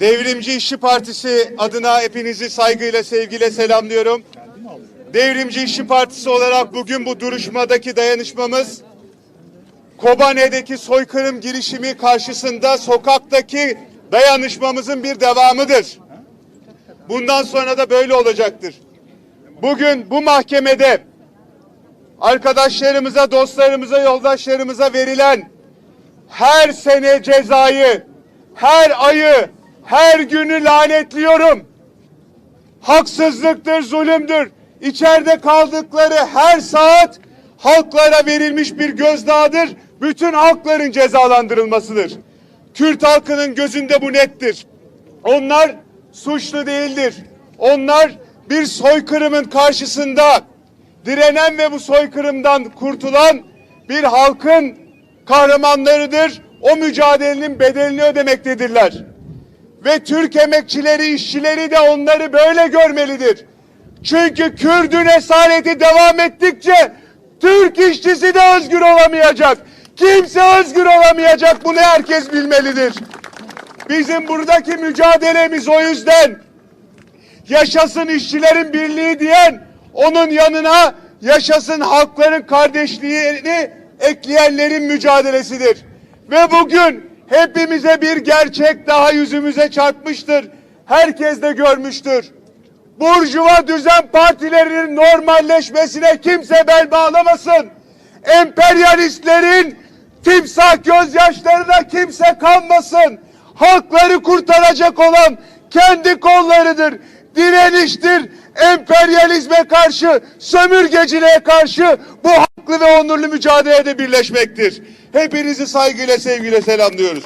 Devrimci İşçi Partisi adına hepinizi saygıyla, sevgiyle selamlıyorum. Devrimci İşçi Partisi olarak bugün bu duruşmadaki dayanışmamız Kobane'deki soykırım girişimi karşısında sokaktaki dayanışmamızın bir devamıdır. Bundan sonra da böyle olacaktır. Bugün bu mahkemede arkadaşlarımıza, dostlarımıza, yoldaşlarımıza verilen her sene cezayı, her ayı, her günü lanetliyorum. Haksızlıktır, zulümdür. İçeride kaldıkları her saat halklara verilmiş bir gözdağıdır. Bütün halkların cezalandırılmasıdır. Kürt halkının gözünde bu nettir. Onlar suçlu değildir. Onlar bir soykırımın karşısında direnen ve bu soykırımdan kurtulan bir halkın kahramanlarıdır. O mücadelenin bedelini ödemektedirler. Ve Türk emekçileri, işçileri de onları böyle görmelidir. Çünkü Kürdün esareti devam ettikçe Türk işçisi de özgür olamayacak. Kimse özgür olamayacak. Bunu herkes bilmelidir. Bizim buradaki mücadelemiz o yüzden yaşasın işçilerin birliği diyen onun yanına yaşasın halkların kardeşliğini ekleyenlerin mücadelesidir. Ve bugün hepimize bir gerçek daha yüzümüze çarpmıştır. Herkes de görmüştür. Burjuva düzen partilerinin normalleşmesine kimse bel bağlamasın. Emperyalistlerin timsah gözyaşlarına kimse kanmasın. Halkları kurtaracak olan kendi kollarıdır. Direniştir. Emperyalizme karşı, sömürgeciliğe karşı bu haklı ve onurlu mücadelede birleşmektir. Hepinizi saygıyla, sevgiyle selamlıyoruz.